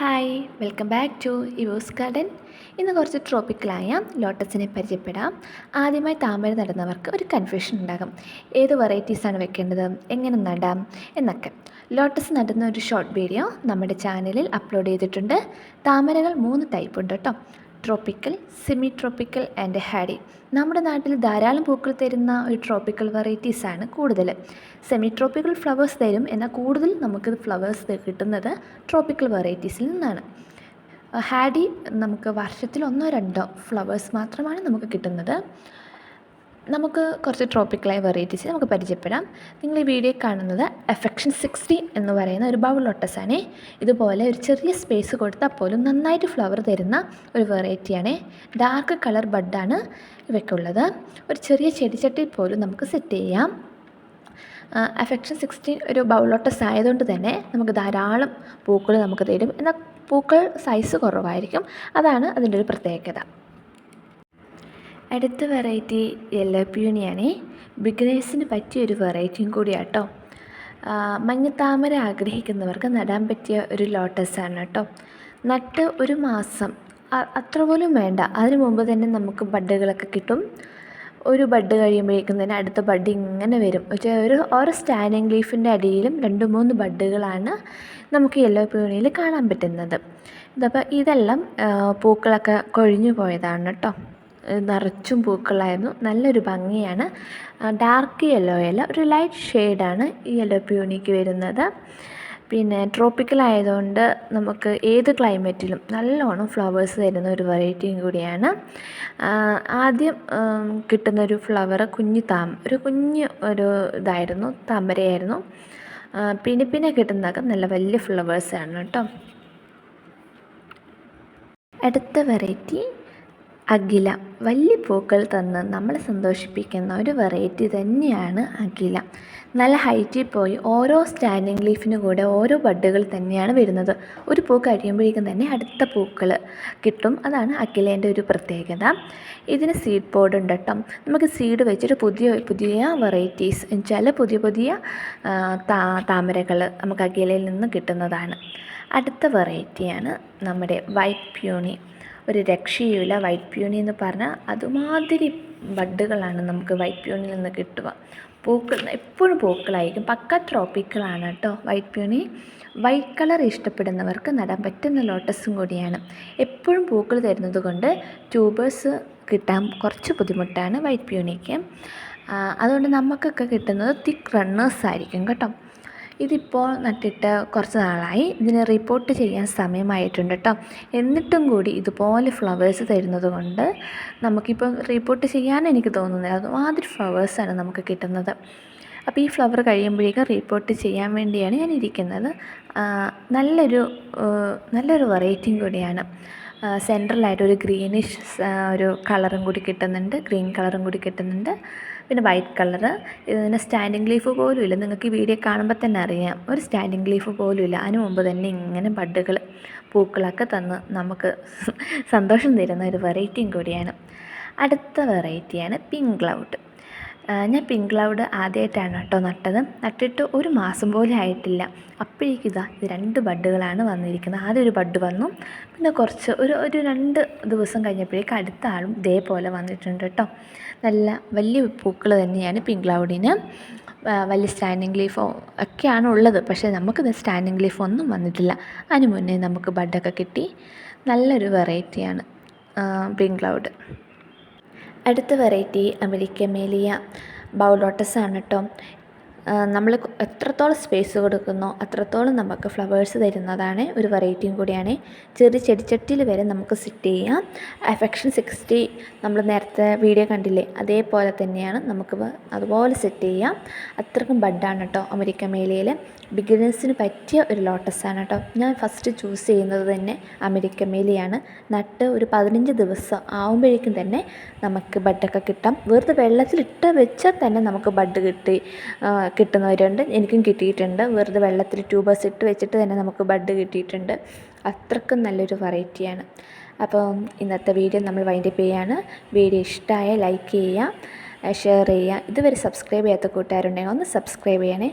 Hi welcome back to Evo's garden ഇന്ന് കുറച്ച് ട്രോപ്പിക്കലായ ലോട്ടസിനെ പരിചയപ്പെടാം. ആദ്യമായി താമര നടുന്നവർക്ക് ഒരു കൺഫ്യൂഷൻ ഉണ്ടാകും. ഏത് വെറൈറ്റീസാണ് വെക്കേണ്ടത്? എങ്ങനെ നടാം? എന്നൊക്കെ. ലോട്ടസ് നടുന്ന ഒരു ഷോർട്ട് വീഡിയോ നമ്മുടെ ചാനലിൽ അപ്ലോഡ് ചെയ്തിട്ടുണ്ട്. താമരകൾ മൂന്ന് ടൈപ്പ് ഉണ്ട് കേട്ടോ tropical semi tropical and hardy നമ്മുടെ നാട്ടിൽ ധാരാളം പൂക്കൾ തരുന്ന ഒരു ട്രോപ്പിക്കൽ വെറൈറ്റീസാണ് കൂടുതൽ. സെമി ട്രോപ്പിക്കൽ ഫ്ലവേഴ്സ് തരും എന്നാൽ കൂടുതൽ നമുക്ക് ഫ്ലവേഴ്സ് കിട്ടുന്നത് ട്രോപ്പിക്കൽ വെറൈറ്റീസിൽ നിന്നാണ്. ഹാഡി നമുക്ക് വർഷത്തിൽ ഒന്നോ രണ്ടോ ഫ്ലവേഴ്സ് മാത്രമാണ് നമുക്ക് കിട്ടുന്നത്. നമുക്ക് കുറച്ച് ട്രോപ്പിക്കലായ വെറൈറ്റീസ് നമുക്ക് പരിചയപ്പെടാം. നിങ്ങൾ ഈ വീഡിയോ കാണുന്നത് എഫെക്ഷൻ സിക്സ്റ്റി എന്ന് പറയുന്ന ഒരു ബൗൾ ലോട്ടസാണ് ഇതുപോലെ ഒരു ചെറിയ സ്പേസ് കൊടുത്താൽ പോലും നന്നായിട്ട് ഫ്ലവർ തരുന്ന ഒരു വെറൈറ്റിയാണ് ഡാർക്ക് കളർ ബഡാണ് ഇവയ്ക്കുള്ളത്. ഒരു ചെറിയ ചെടിച്ചട്ടിയിൽ പോലും നമുക്ക് സെറ്റ് ചെയ്യാം. അഫെക്ഷൻ സിക്സ്റ്റീൻ ഒരു ബൗൾ ലോട്ടസ് ആയതുകൊണ്ട് തന്നെ നമുക്ക് ധാരാളം പൂക്കൾ നമുക്ക് തരും. എന്നാൽ പൂക്കൾ സൈസ് കുറവായിരിക്കും. അതാണ് അതിന്റെ ഒരു പ്രത്യേകത. അടുത്ത വെറൈറ്റി യെല്ലോ പ്യൂണിയാണ് ബിഗിനേഴ്സിന് പറ്റിയ ഒരു വെറൈറ്റിയും കൂടിയാട്ടോ. മഞ്ഞത്താമര ആഗ്രഹിക്കുന്നവർക്ക് നടാൻ പറ്റിയ ഒരു ലോട്ടസാണ് കേട്ടോ. നട്ട് ഒരു മാസം അത്ര പോലും വേണ്ട. അതിനു മുമ്പ് തന്നെ നമുക്ക് ബഡ്ഡുകളൊക്കെ കിട്ടും. ഒരു ബഡ് കഴിയുമ്പോഴേക്കും തന്നെ അടുത്ത ബഡ് ഇങ്ങനെ വരും. ഒരു ഓരോ സ്റ്റാൻഡിങ് ലീഫിന്റെ അടിയിലും രണ്ട് മൂന്ന് ബഡ്ഡുകളാണ് നമുക്ക് യെല്ലോ പ്യൂണിയിൽ കാണാൻ പറ്റുന്നത്. ഇതപ്പോൾ ഇതെല്ലാം പൂക്കളൊക്കെ കൊഴിഞ്ഞു പോയതാണ് കേട്ടോ. നിറച്ചും പൂക്കളായിരുന്നു. നല്ലൊരു ഭംഗിയാണ്. ഡാർക്ക് യെല്ലോ അല്ല ഒരു ലൈറ്റ് ഷെയ്ഡാണ് ഈ യെല്ലോ പ്യൂണിക്ക് വരുന്നത്. പിന്നെ ട്രോപ്പിക്കൽ ആയതുകൊണ്ട് നമുക്ക് ഏത് ക്ലൈമറ്റിലും നല്ലോണം ഫ്ലവേഴ്സ് തരുന്ന ഒരു വെറൈറ്റിയും കൂടിയാണ്. ആദ്യം കിട്ടുന്ന ഒരു ഫ്ലവർ കുഞ്ഞു താമ ഒരു കുഞ്ഞ് ഒരു ഇതായിരുന്നു താമരയായിരുന്നു. പിന്നെ പിന്നെ കിട്ടുന്നതൊക്കെ നല്ല വലിയ ഫ്ലവേഴ്സാണ് കേട്ടോ. അടുത്ത വെറൈറ്റി അഖില. വലിയ പൂക്കൾ തന്ന് നമ്മളെ സന്തോഷിപ്പിക്കുന്ന ഒരു വെറൈറ്റി തന്നെയാണ് അഖില. നല്ല ഹൈറ്റിൽ പോയി ഓരോ സ്റ്റാൻഡിങ് ലീഫിന് കൂടെ ഓരോ ബഡ്ഡുകൾ തന്നെയാണ് വരുന്നത്. ഒരു പൂ കഴിയുമ്പോഴേക്കും തന്നെ അടുത്ത പൂക്കൾ കിട്ടും. അതാണ് അഖിലേന്റെ ഒരു പ്രത്യേകത. ഇതിന് സീഡ് ബോർഡ് ഉണ്ട് കേട്ടോ നമുക്ക് സീഡ് വെച്ചിട്ട് പുതിയ പുതിയ വെറൈറ്റീസ് എന്നുവെച്ചാൽ പുതിയ പുതിയ താ താമരകൾ നമുക്ക് അഖിലയിൽ നിന്ന് കിട്ടുന്നതാണ്. അടുത്ത വെറൈറ്റിയാണ് നമ്മുടെ വൈറ്റ് പ്യൂണി ഒരു രക്ഷയുമില്ല വൈറ്റ് പ്യൂണി എന്ന് പറഞ്ഞാൽ അതുമാതിരി ബഡ്ഡുകളാണ് നമുക്ക് വൈറ്റ് പ്യൂണിൽ നിന്ന് കിട്ടുക. പൂക്കൾ എപ്പോഴും പൂക്കളായിരിക്കും. പക്ക ട്രോപ്പിക്കലാണ് കേട്ടോ വൈറ്റ് പ്യൂണി. വൈറ്റ് കളർ ഇഷ്ടപ്പെടുന്നവർക്ക് നടാൻ പറ്റുന്ന ലോട്ടസും കൂടിയാണ്. എപ്പോഴും പൂക്കൾ തരുന്നത് കൊണ്ട് ട്യൂബേഴ്സ് കിട്ടാൻ കുറച്ച് ബുദ്ധിമുട്ടാണ് വൈറ്റ് പ്യൂണിക്ക്. അതുകൊണ്ട് നമുക്കൊക്കെ കിട്ടുന്നത് തിക്ക് റണ്ണേഴ്സ് ആയിരിക്കും കേട്ടോ. ഇതിപ്പോൾ നട്ടിട്ട് കുറച്ച് നാളായി. ഇതിന് റിപ്പോർട്ട് ചെയ്യാൻ സമയമായിട്ടുണ്ട് കേട്ടോ എന്നിട്ടും കൂടി ഇതുപോലെ ഫ്ലവേഴ്സ് തരുന്നത് കൊണ്ട് നമുക്കിപ്പോൾ റിപ്പോർട്ട് ചെയ്യാൻ എനിക്ക് തോന്നുന്നില്ല അതുമാതിരി ഫ്ലവേഴ്സാണ് നമുക്ക് കിട്ടുന്നത്. അപ്പോൾ ഈ ഫ്ലവർ കഴിയുമ്പോഴേക്കും റിപ്പോർട്ട് ചെയ്യാൻ വേണ്ടിയാണ് ഞാൻ ഇരിക്കുന്നത്. നല്ലൊരു നല്ലൊരു വെറൈറ്റിയും കൂടിയാണ്. സെൻട്രലായിട്ട് ഒരു ഗ്രീനിഷ് ഒരു കളറും കൂടി കിട്ടുന്നുണ്ട്. ഗ്രീൻ കളറും കൂടി കിട്ടുന്നുണ്ട്. പിന്നെ വൈറ്റ് കളറ് ഇതിന് സ്റ്റാൻഡിങ് ലീഫ് പോലും ഇല്ല. നിങ്ങൾക്ക് ഈ വീഡിയോ കാണുമ്പോൾ തന്നെ അറിയാം. ഒരു സ്റ്റാൻഡിങ് ലീഫ് പോലും ഇല്ല. അതിന് മുമ്പ് തന്നെ ഇങ്ങനെ ബഡ്ഡുകൾ പൂക്കളൊക്കെ തന്ന് നമുക്ക് സന്തോഷം തരുന്ന ഒരു വെറൈറ്റിയും കൂടിയാണ്. അടുത്ത വെറൈറ്റിയാണ് പിങ്ക് ക്ലൗഡ്. ഞാൻ പിങ്ക് ക്ലൗഡ് ആദ്യമായിട്ടാണ് കേട്ടോ നട്ടത്. നട്ടിട്ട് ഒരു മാസം പോലും ആയിട്ടില്ല. അപ്പോഴേക്കും ഇതാ രണ്ട് ബഡ്ഡുകളാണ് വന്നിരിക്കുന്നത്. ആദ്യം ഒരു ബഡ് വന്നു. പിന്നെ കുറച്ച് ഒരു ഒരു രണ്ട് ദിവസം കഴിഞ്ഞപ്പോഴേക്കും അടുത്ത ആളും ഇതേപോലെ വന്നിട്ടുണ്ട് കേട്ടോ. നല്ല വലിയ പൂക്കൾ തന്നെയാണ് പിങ്ക് ക്ലൗഡിന് വലിയ സ്റ്റാൻഡിങ് ലീഫോ ഒക്കെയാണ് ഉള്ളത്. പക്ഷേ നമുക്ക് സ്റ്റാൻഡിങ് ലീഫ് ഒന്നും വന്നിട്ടില്ല. അതിന് മുന്നേ നമുക്ക് ബഡ്ഡൊക്കെ കിട്ടി. നല്ലൊരു വെറൈറ്റിയാണ് പിങ്ക് ക്ലൗഡ് അടുത്ത വെറൈറ്റി അമേലിയ ബൗലോട്ടസ് ആണ് കേട്ടോ നമ്മൾ എത്രത്തോളം സ്പേസ് കൊടുക്കുന്നോ അത്രത്തോളം നമുക്ക് ഫ്ലവേഴ്സ് തരുന്നതാണ് ഒരു വെറൈറ്റിയും കൂടിയാണ്. ചെറിയ ചെടിച്ചട്ടിയിൽ വരെ നമുക്ക് സെറ്റ് ചെയ്യാം. അഫെക്ഷൻ സിക്സ്റ്റി നമ്മൾ നേരത്തെ വീഡിയോ കണ്ടില്ലേ? അതേപോലെ തന്നെയാണ് നമുക്ക് അതുപോലെ സെറ്റ് ചെയ്യാം. അത്രക്കും ബഡാണ് കേട്ടോ അമേരിക്ക മേലയിൽ ബിഗിനേഴ്സിന് പറ്റിയ ഒരു ലോട്ടസാണ് കേട്ടോ ഞാൻ ഫസ്റ്റ് ചൂസ് ചെയ്യുന്നത് തന്നെ അമേരിക്ക മേലിയാണ് നട്ട് ഒരു പതിനഞ്ച് ദിവസം ആവുമ്പോഴേക്കും തന്നെ നമുക്ക് ബഡൊക്കെ കിട്ടാം. വെറുതെ വെള്ളത്തിലിട്ട് വെച്ചാൽ തന്നെ നമുക്ക് ബഡ് കിട്ടി. കിട്ടുന്നവരുണ്ട്. എനിക്കും കിട്ടിയിട്ടുണ്ട്. വെറുതെ വെള്ളത്തിൽ ട്യൂബേഴ്സ് ഇട്ട് വെച്ചിട്ട് തന്നെ നമുക്ക് ബഡ് കിട്ടിയിട്ടുണ്ട്. അത്രക്കും നല്ലൊരു വെറൈറ്റിയാണ്. അപ്പോൾ ഇന്നത്തെ വീഡിയോ നമ്മൾ വൈൻഡപ്പ് ചെയ്യാണ്. വീഡിയോ ഇഷ്ടമായ ലൈക്ക് ചെയ്യുക ഷെയർ ചെയ്യുക. ഇതുവരെ സബ്സ്ക്രൈബ് ചെയ്യാത്ത കൂട്ടുകാരുണ്ടെങ്കിൽ ഒന്ന് സബ്സ്ക്രൈബ് ചെയ്യണേ.